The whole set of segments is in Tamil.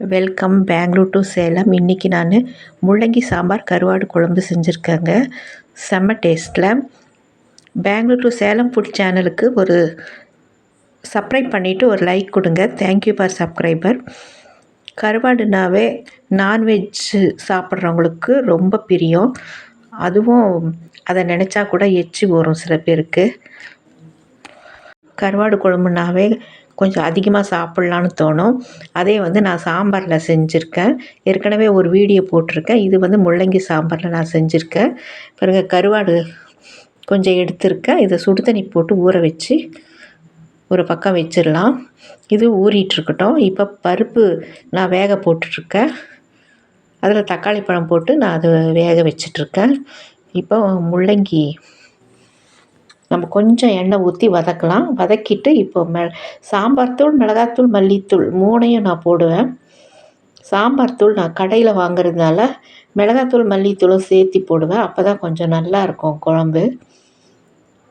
வெல்கம் பெங்களூர் டு சேலம் இன்றைக்கி நான் முள்ளங்கி சாம்பார் கருவாடு குழம்பு செஞ்சுருக்கேங்க. செம்ம டேஸ்ட்டில் பெங்களூர் டு சேலம் ஃபுட் சேனலுக்கு ஒரு சப்ஸ்கிரைப் பண்ணிவிட்டு ஒரு லைக் கொடுங்க. தேங்க்யூ ஃபார் சப்ஸ்கிரைபர் கருவாடுனாவே நான்வெஜ்ஜு சாப்பிட்றவங்களுக்கு ரொம்ப பிரியம். அதுவும் அதை நினச்சா கூட எச்சி வரும் சில பேருக்கு. கருவாடு குழம்புனாவே கொஞ்சம் அதிகமாக சாப்பிட்லான்னு தோணும். அதே வந்து நான் சாம்பாரில் செஞ்சுருக்கேன். ஏற்கனவே ஒரு வீடியோ போட்டிருக்கேன். இது வந்து முள்ளங்கி சாம்பாரில் நான் செஞ்சுருக்கேன். பிறகு கருவாடு கொஞ்சம் எடுத்திருக்கேன். இதை சுடு தண்ணி போட்டு ஊற வச்சு ஒரு பக்கம் வச்சிடலாம். இது ஊறிட்டுருக்கட்டும். இப்போ பருப்பு நான் வேக போட்டுட்ருக்கேன் அதில் தக்காளி பழம் போட்டு நான் அதை வேக வச்சிட்ருக்கேன் இப்போ முள்ளங்கி நம்ம கொஞ்சம் எண்ணெய் ஊற்றி வதக்கலாம். வதக்கிட்டு இப்போ மெ சாம்பார் தூள் மிளகாத்தூள் மல்லித்தூள் மூணையும் நான் போடுவேன். சாம்பார் தூள் நான் கடையில் வாங்குறதுனால மிளகாத்தூள் மல்லித்தூளும் சேர்த்தி போடுவேன். அப்போ தான் கொஞ்சம் நல்லா இருக்கும் குழம்பு.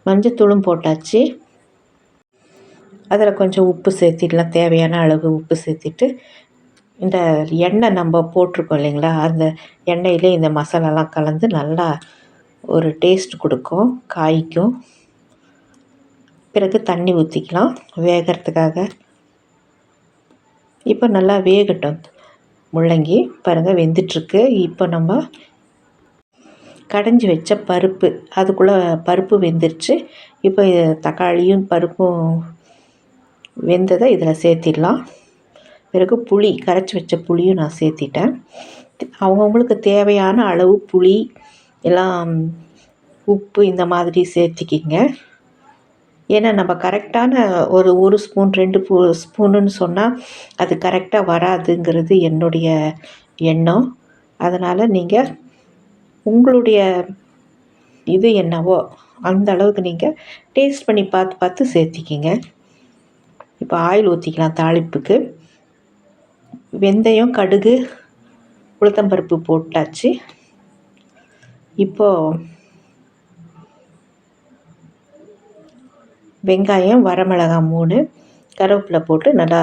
மஞ்சத்தூளும் போட்டாச்சு. அதில் கொஞ்சம் உப்பு சேர்த்திடலாம். தேவையான அளவு உப்பு சேர்த்திட்டு இந்த எண்ணெய் நம்ம போட்டிருக்கோம் இல்லைங்களா? அந்த எண்ணெயிலே இந்த மசாலாலாம் கலந்து நல்லா ஒரு டேஸ்ட் கொடுக்கும் காய்க்கும். பிறகு தண்ணி ஊற்றிக்கலாம் வேகிறதுக்காக. இப்போ நல்லா வேகட்டும். முள்ளங்கி பாருங்கள் வெந்துட்டுருக்கு. இப்போ நம்ம கடைஞ்சி வச்ச பருப்பு அதுக்குள்ளே பருப்பு வெந்துருச்சு. இப்போ தக்காளியும் பருப்பும் வெந்ததை இதில் சேர்த்திடலாம். பிறகு புளி கரைச்சி வச்ச புளியும் நான் சேர்த்திட்டேன். அவங்கவுங்களுக்கு தேவையான அளவு புளி எல்லாம் உப்பு இந்த மாதிரி சேர்த்திக்கிங்க. ஏன்னா நம்ம கரெக்டான ஒரு ஒரு ஸ்பூன் ரெண்டு பூ ஸ்பூனுன்னு சொன்னால் அது கரெக்டாக வராதுங்கிறது என்னுடைய எண்ணம். அதனால் நீங்கள் உங்களுடைய இது என்னவோ அந்த அளவுக்கு நீங்கள் டேஸ்ட் பண்ணி பார்த்து பார்த்து சேர்த்திக்கிங்க. இப்போ ஆயில் ஊற்றிக்கலாம் தாளிப்புக்கு. வெந்தயம் கடுகு உளுத்தம்பருப்பு போட்டாச்சு. இப்போது வெங்காயம் வரமிளகாய் மூணு. கருவேப்பிலை போட்டு நல்லா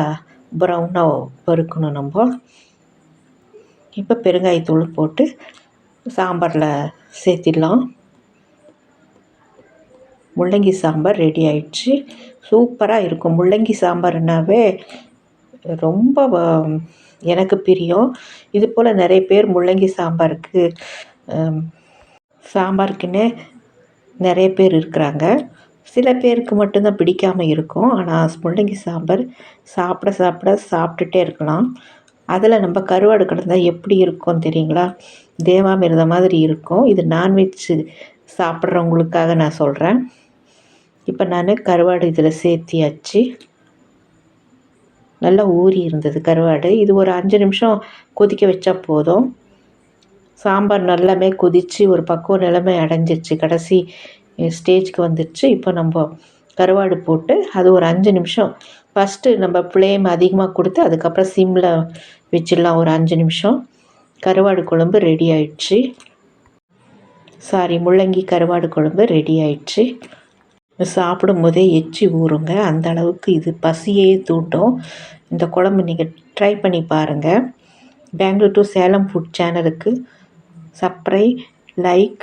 ப்ரௌனாக வறுக்கணும் நம்ம. இப்போ பெருங்காயத்தூள் போட்டு சாம்பாரில் சேர்த்திடலாம். முள்ளங்கி சாம்பார் ரெடி ஆயிடுச்சு. சூப்பராக இருக்கும். முள்ளங்கி சாம்பார்னாவே ரொம்ப எனக்கு பிரியம். இது போல் நிறைய பேர் முள்ளங்கி சாம்பாருக்கு சாம்பாருக்குன்னே நிறைய பேர் இருக்கிறாங்க. சில பேருக்கு மட்டும்தான் பிடிக்காமல் இருக்கும். ஆனால் முள்ளங்கி சாம்பார் சாப்பிட சாப்பிட சாப்பிட்டுட்டே இருக்கலாம். அதில் நம்ம கருவாடு கிடந்தால் எப்படி இருக்கும் தெரியுங்களா? தேவாமிருத மாதிரி இருக்கும். இது நான்வெஜ் சாப்பிட்றவங்களுக்காக நான் சொல்கிறேன் இப்போ நான் கருவாடு இதில் சேர்த்தியாச்சு. நல்லா ஊறி இருந்தது கருவாடு. இது ஒரு அஞ்சு நிமிஷம் கொதிக்க வச்சா போதும். சாம்பார் நல்லாமே கொதித்து ஒரு பக்குவ நிலைமை அடைஞ்சிருச்சு. கடைசி ஸ்டேஜ்க்கு வந்துடுச்சு இப்போ நம்ம கருவாடு போட்டு அது ஒரு அஞ்சு நிமிஷம். ஃபஸ்ட்டு நம்ம ஃப்ளேம் அதிகமாக கொடுத்து அதுக்கப்புறம் சிம்மில் வச்சிடலாம் ஒரு அஞ்சு நிமிஷம். கருவாடு குழம்பு ரெடி ஆயிடுச்சு. சாரி முள்ளங்கி கருவாடு குழம்பு ரெடி ஆயிடுச்சு. சாப்பிடும் போதே எச்சி ஊறுங்க. அந்த அளவுக்கு இது பசியே தூட்டும் இந்த குழம்பு நீங்கள் ட்ரை பண்ணி பாருங்கள் பெங்களூர் டு சேலம் ஃபுட் சேனலுக்கு சப்ரை லைக்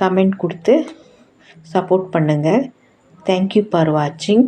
கமெண்ட் கொடுத்து சப்போர்ட் பண்ணுங்கள் தேங்க்யூ ஃபார் வாட்சிங்